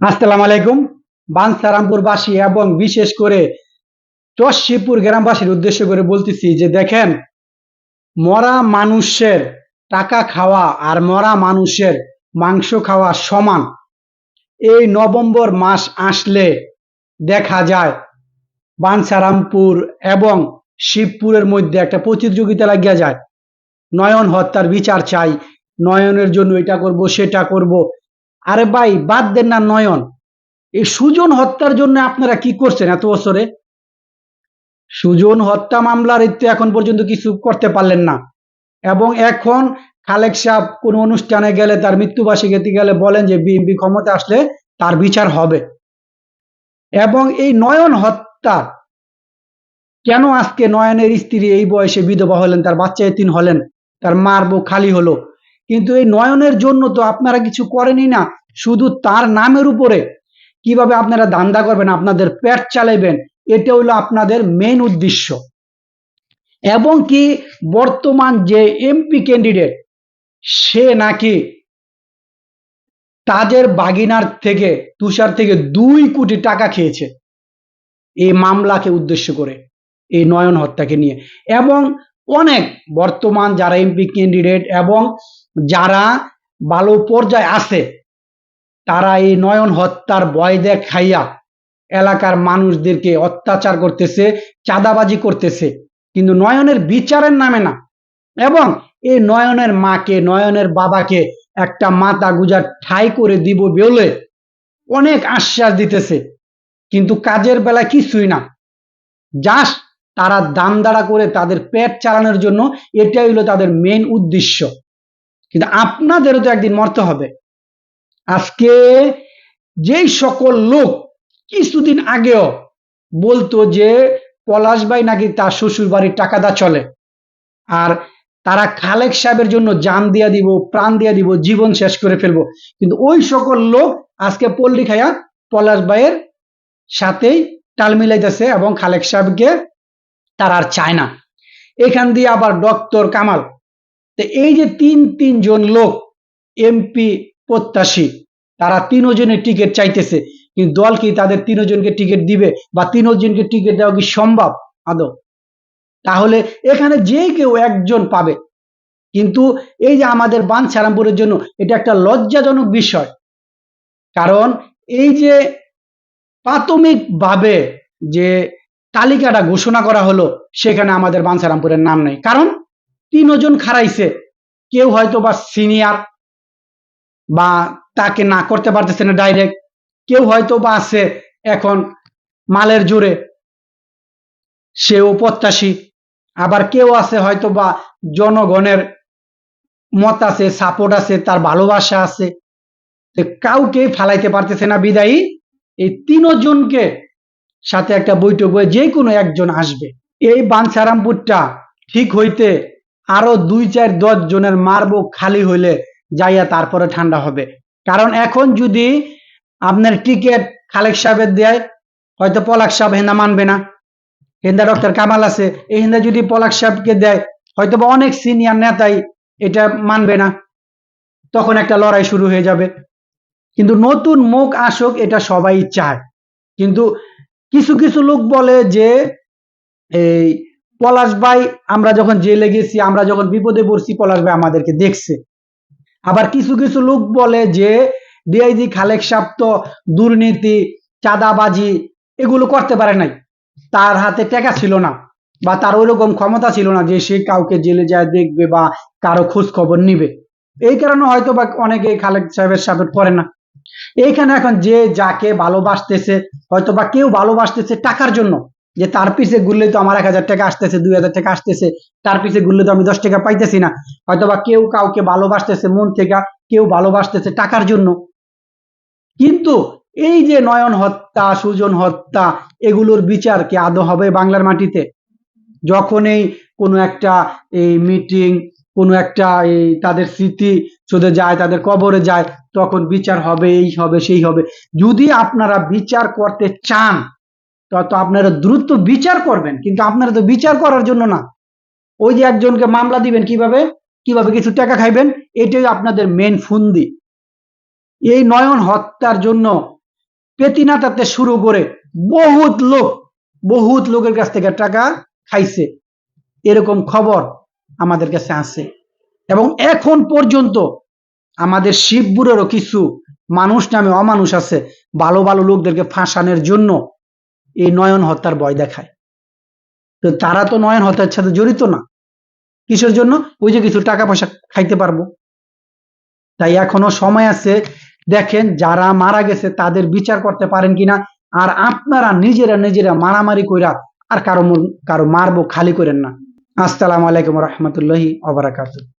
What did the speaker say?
আসসালামু আলাইকুম। বাঞ্ছারামপুরবাসী এবং বিশেষ করে চশিপুর গ্রামবাসীর উদ্দেশ্য করে বলতেছি যে দেখেন, মরা মানুষের টাকা খাওয়া আর মরা মানুষের মাংস খাওয়া সমান। এই নভেম্বর মাস আসলে দেখা যায় বাঞ্ছারামপুর এবং শিবপুরের মধ্যে একটা প্রতিযোগিতা লাগিয়া যায়। নয়ন হত্যার বিচার চাই, নয়নের জন্য এটা করব, সেটা করব আরে ভাই, বাদ দেন না নয়ন। এই সুজন হত্যার জন্য আপনারা কি করছেন এত বছরে? সুজন হত্যা মামলার তো এখন পর্যন্ত কিছু করতে পারলেন না। এবং এখন খালেক সাহেব কোন অনুষ্ঠানে গেলে, তার মৃত্যুবার্ষিকীতে গেলে বলেন যে বিএনপি ক্ষমতা আসলে তার বিচার হবে। এবং এই নয়ন হত্যা, কেন আজকে নয়নের স্ত্রী এই বয়সে বিধবা হলেন, তার বাচ্চা এতিন হলেন, তার মার বউ খালি হলো? কিন্তু এই নয়নের জন্য তো আপনারা কিছু করেনই না, শুধু তার নামের উপরে। কীভাবে আপনারা দান্দা করবেন, আপনাদের পেট চালাইবেন এটা হলো আপনাদের মেন উদ্দেশ্য। এবং কি বর্তমান যে এমপি ক্যান্ডিডেট সে নাকি তাজের বাগিনার থেকে, তুষার থেকে দুই কোটি টাকা খেয়েছে। এই মামলাকে উদ্দেশ্য করে, এই নয়ন হত্যাকে নিয়ে। এবং অনেক বর্তমান যারা এমপি ক্যান্ডিডেট এবং যারা ভালো পর্যায়ে আছে, তারা এই নয়ন হত্যার ভয় দেখাইয়া এলাকার মানুষদেরকে অত্যাচার করতেছে, চাঁদাবাজি করতেছে। কিন্তু নয়নের বিচারের নামে না। এবং এই নয়নের মাকে, নয়নের বাবাকে একটা মাতা গুজার ঠাই করে দিব বলে অনেক আশ্বাস দিতেছে। কিন্তু কাজের বেলা কিছুই না। জাস্ট তারা দাম দাঁড়া করে তাদের পেট চালানোর জন্য এটাই হলো তাদের মেন উদ্দেশ্য। কিন্তু আপনাদেরও তো একদিন মরতে হবে। আজকে যেই সকল লোক কিছুদিন আগেও বলতো যে, পলাশ ভাই নাকি তার শ্বশুর বাড়ির টাকাদা চলে। আর তারা খালেক সাহেবের জন্য জান দিয়া দিব, প্রাণ দিয়া দিব, জীবন শেষ করে ফেলব। কিন্তু ওই সকল লোক আজকে পল্লী খাইয়া পলাশ ভাইয়ের সাথেই তাল মিলাইতেছে এবং খালেক সাহেবকে তারা আর চায় না। এখান দিয়ে আবার ডক্টর কামাল তো এই যে তিন, তিনজন লোক, এমপি, প্রত্যাশী, তারা তিনজনের টিকিট চাইতেছে। কিন্তু দল কি তাদের তিনজনকে টিকিট দিবে বা তিনজনকে টিকিট দেওয়া কি সম্ভব? আদৌ? তাহলে এখানে যে কেউ একজন পাবে। কিন্তু এই যে আমাদের বাঞ্ছারামপুরের জন্য এটা একটা লজ্জাজনক বিষয়। কারণ এই যে প্রাথমিকভাবে যে তালিকাটা ঘোষণা করা হলো, সেখানে আমাদের বাঞ্ছারামপুরের নাম নেই। কারণ তিনজন খারাইছে। কেউ হয়তো বা সিনিয়র বা তাকে না করতে পারতেছে না ডাইরেক্ট কেউ হয়তো বা আছে এখন মালের জোরে। সেও প্রত্যাশী। আবার কেউ আছে হয়তো বা জনগণের মত আছে সাপোর্ট আছে, তার ভালোবাসা আছে। কাউকে ফালাইতে পারতেছে না বিদায়ী। এই তিনজনকে সাথে একটা বৈঠক হয়ে যে কোনো একজন আসবে। এই বাঞ্ছারামপুরটা ঠিক হইতে আরও দুই চার দশ জনের মারবো খালি হইলে যাইয়া তারপরে ঠান্ডা হবে। কারণ এখন যদি আপনার টিকিট খালেক সাহেবের দেয়, হয়তো পলাক সাহেব হেন্দা মানবে না। হেন্দা ডক্টর কামাল আছে, এই হেন্দা যদি পলাক সাহেবকে দেয় হয়তো বা অনেক সিনিয়র নেতাই এটা মানবে না। তখন একটা লড়াই শুরু হয়ে যাবে। কিন্তু নতুন মুখ আসুক, এটা সবাই চায়। কিন্তু কিছু কিছু লোক বলে যে, এই পলাশ ভাই, আমরা যখন জেলে গেছি, আমরা যখন বিপদে পড়ছি, পলাশ ভাই আমাদেরকে দেখছে। আবার কিছু কিছু লোক বলে যে, ডিআইজি খালেক সাহেব তো দুর্নীতি, চাঁদাবাজি এগুলো করতে পারে নাই। তার হাতে টাকা ছিল না বা তার ওইরকম ক্ষমতা ছিল না যে, সে কাউকে জেলে যায় দেখবে বা কারও খোঁজ খবর নিবে। এই কারণে হয়তো বা অনেকে খালেক সাহেবের সাপোর্ট করে না। এইখানে এখন যে যাকে ভালোবাসতেছে হয়তো বা কেউ ভালোবাসতেছে টাকার জন্য। যে তার পিছে ঘুরলে তো আমার এক হাজার টাকা আসতেছে, দুই হাজার টাকা আসতেছে, তার পিছে ঘুরলে তো আমি দশ টাকা পাইতেছি না। হয়তো বা কেউ কাউকে ভালোবাসতেছে মন থেকে, কেউ ভালোবাসতেছে টাকার জন্য। কিন্তু এই যে নয়ন হত্যা, সুজন হত্যা, এগুলোর বিচার কি আদৌ হবে বাংলার মাটিতে? যখন এই কোনো একটা এই মিটিং কোনো একটা এই তাদের স্মৃতি চলে যায়, তাদের কবরে যায়, তখন বিচার হবে, এই হবে, সেই হবে। যদি আপনারা বিচার করতে চান তত আপনারা দ্রুত বিচার করবেন, কিন্তু আপনারা তো বিচার করার জন্য না। ওই যে একজনকে মামলা দিবেন কীভাবে? কীভাবে কিছু টাকা খাইবেন? এটাই আপনাদের মেন ফুন্দি। এই নয়ন হত্যার জন্য পেতিনাতাতে শুরু করে বহুত লোক, বহুত লোকের কাছ থেকে টাকা খাইছে। এরকম খবর আমাদের কাছে আছে। এবং এখন পর্যন্ত আমাদের শিবপুরেরও কিছু মানুষ নামে অমানুষ আছে, ভালো ভালো লোকদেরকে ফাঁসানোর জন্য এই নয়ন হত্যার ভয় দেখায়। তো তারা তো নয়ন হত্যার সাথে জড়িত না। কিসের জন্য? ওই যে কিছু টাকা পয়সা খাইতে পারব। তাই এখনও সময় আছে। দেখেন যারা মারা গেছে তাদের বিচার করতে পারেন কিনা? আর আপনারা নিজেরা নিজেরা মারামারি কইরা আর কারও কারও মারবো, খালি করেন না। আসসালামু আলাইকুম রহমতুল্লাহি অবরাকাতুহ